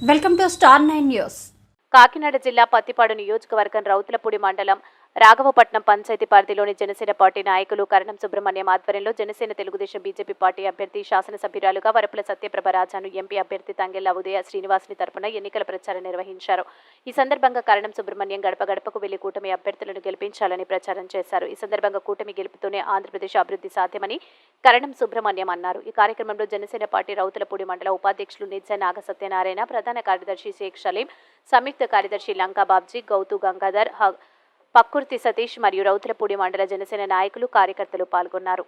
Welcome to star nine news. Kakinada జిల్లా పత్తిపాడు నియోజకవర్గం రౌతులపూడి మండలం రాఘవపట్నం పంచాయతీ పరిధిలోని జనసేన పార్టీ నాయకులు కరణం సుబ్రహ్మణ్యం ఆధ్వర్యంలో జనసేన తెలుగుదేశం బీజేపీ పార్టీ అభ్యర్థి శాసనసభ్యురాలుగా వరపుల సత్యప్రభ రాజాను ఎంపీ అభ్యర్థి తంగెల్ల ఉదయ శ్రీనివాసుని తరపున ఎన్నికల ప్రచారం నిర్వహించారు. ఈ సందర్భంగా కరణం సుబ్రహ్మణ్యం గడప గడపకు వెళ్ళి కూటమి అభ్యర్థులను గెలిపించాలని ప్రచారం చేశారు. ఈ సందర్భంగా కూటమి గెలుపుతూనే ఆంధ్రప్రదేశ్ అభివృద్ధి సాధ్యమని కరణం సుబ్రహ్మణ్యం అన్నారు. ఈ కార్యక్రమంలో జనసేన పార్టీ రౌతులపూడి మండల ఉపాధ్యక్షులు నిత్య నాగ సత్యనారాయణ ప్రధాన కార్యదర్శి షేక్ సలీం సంయుక్త కార్యదర్శి లంకా బాబ్జీ గౌతు గంగాధర్ పక్కుర్తి సతీష్ మరియు రౌతులపూడి మండల జనసేన నాయకులు కార్యకర్తలు పాల్గొన్నారు.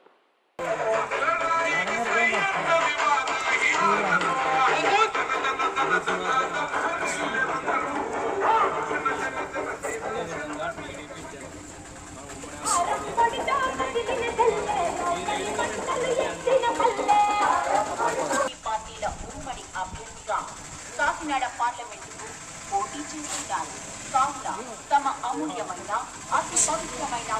పోటీ చేస్తున్నారు కావున తమ అమూల్యమైన అతి పవిత్రమైన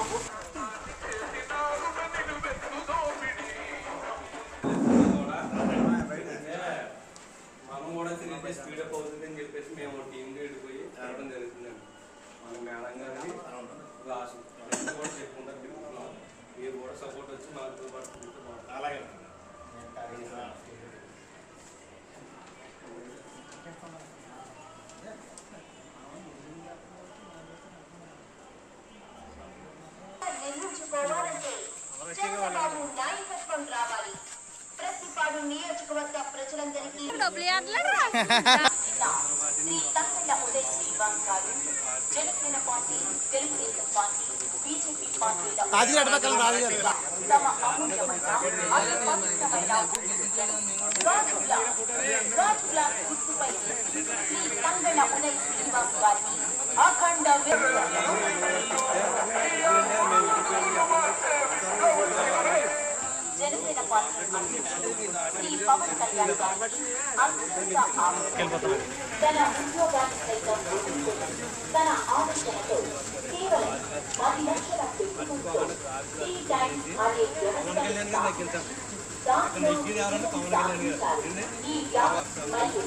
మనం కూడా తిరిగి స్పీడ్ అప్ చెప్పేసి మేము టీం వెళ్ళిపోయి తిరగడం జరుగుతుందండి మన మేడం గారికి లాస్ట్ కూడా చెప్పుకుంటారు మీరు కూడా సపోర్ట్ వచ్చి మాతో పాటు తిరుగుతూ అలాగే నిర్మించుకోవాలంటే చంద్రబాబు నాయకత్వం రావాలి ప్రతిపాడు నియోజకవర్గ ప్రజలందరికీ శ్రీ తంగళ్ళ ఉదయ్ శ్రీనివాస్ గారు Janasena party Telugu Desam party BJP పార్టీల అది అడపకలు రాదు కదా శ్రీ పవన్ కళ్యాణ్ గారికి తన ఉద్యోగాన్ని సైతం తన ఆలోచనతో కేవలం పది లక్షల అనే దాంట్లో ఈ మరియు